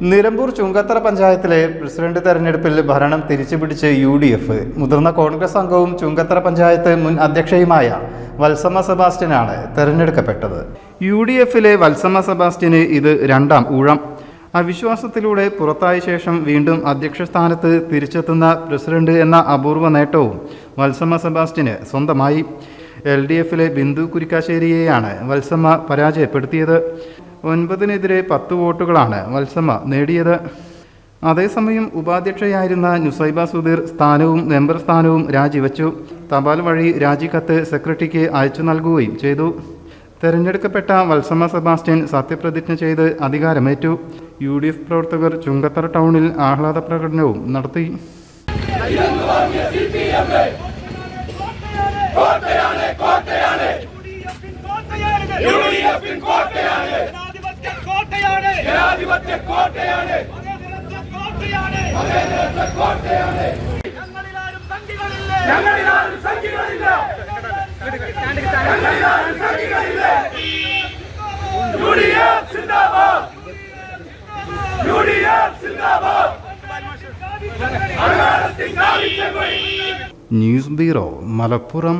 നിലമ്പൂർ ചുങ്കത്തറ പഞ്ചായത്തിലെ പ്രസിഡന്റ് തെരഞ്ഞെടുപ്പിൽ ഭരണം തിരിച്ചുപിടിച്ച് യു ഡി എഫ്. മുതിർന്ന കോൺഗ്രസ് അംഗവും ചുങ്കത്തറ പഞ്ചായത്ത് മുൻ അധ്യക്ഷയുമായ വത്സമ സെബാസ്റ്റ്യനാണ് തെരഞ്ഞെടുക്കപ്പെട്ടത്. യു ഡി എഫിലെ വത്സമ സെബാസ്റ്റ്യന് ഇത് രണ്ടാം ഊഴം. അവിശ്വാസത്തിലൂടെ പുറത്തായ ശേഷം വീണ്ടും അധ്യക്ഷ സ്ഥാനത്ത് തിരിച്ചെത്തുന്ന പ്രസിഡന്റ് എന്ന അപൂർവ നേട്ടവും വത്സമ സെബാസ്റ്റ്യന് സ്വന്തമായി. എൽ ഡി എഫിലെ ബിന്ദു കുരിക്കാശ്ശേരിയെയാണ് വത്സമ്മ പരാജയപ്പെടുത്തിയത്. ഒൻപതിനെതിരെ പത്ത് വോട്ടുകളാണ് വത്സമ്മ നേടിയത്. അതേസമയം ഉപാധ്യക്ഷയായിരുന്ന നുസൈബ സുധീർ സ്ഥാനവും മെമ്പർ സ്ഥാനവും രാജിവെച്ചു. തപാൽ വഴി രാജിക്കത്ത് സെക്രട്ടറിക്ക് അയച്ചു നൽകുകയും ചെയ്തു. തെരഞ്ഞെടുക്കപ്പെട്ട വത്സമ്മ സെബാസ്റ്റ്യൻ സത്യപ്രതിജ്ഞ ചെയ്ത് അധികാരമേറ്റു. യു ഡി എഫ് പ്രവർത്തകർ ചുങ്കത്തറ ടൗണിൽ ആഹ്ലാദ പ്രകടനവും നടത്തി യുഡിഎഫിൻ കോട്ടയാണ് ജനാധിപത്യ കോട്ടയാണ് ജനാധിപത്യ കോട്ടയാണ്. കോട്ടയാണ് ഞങ്ങളിലാരും സംഖ്യകളില്ല ഞങ്ങളിലാരും സംഖ്യകളില്ല ഞങ്ങളിലാരും സംഖ്യകളില്ല യുഡിഎഫ് സിന്ദാബാദ്. യുഡിഎഫ് സിന്ദാബാദ്. അധികാരത്തിൻ ആവശ്യങ്ങൾ ന്യൂസ് ബ്യൂറോ മലപ്പുറം.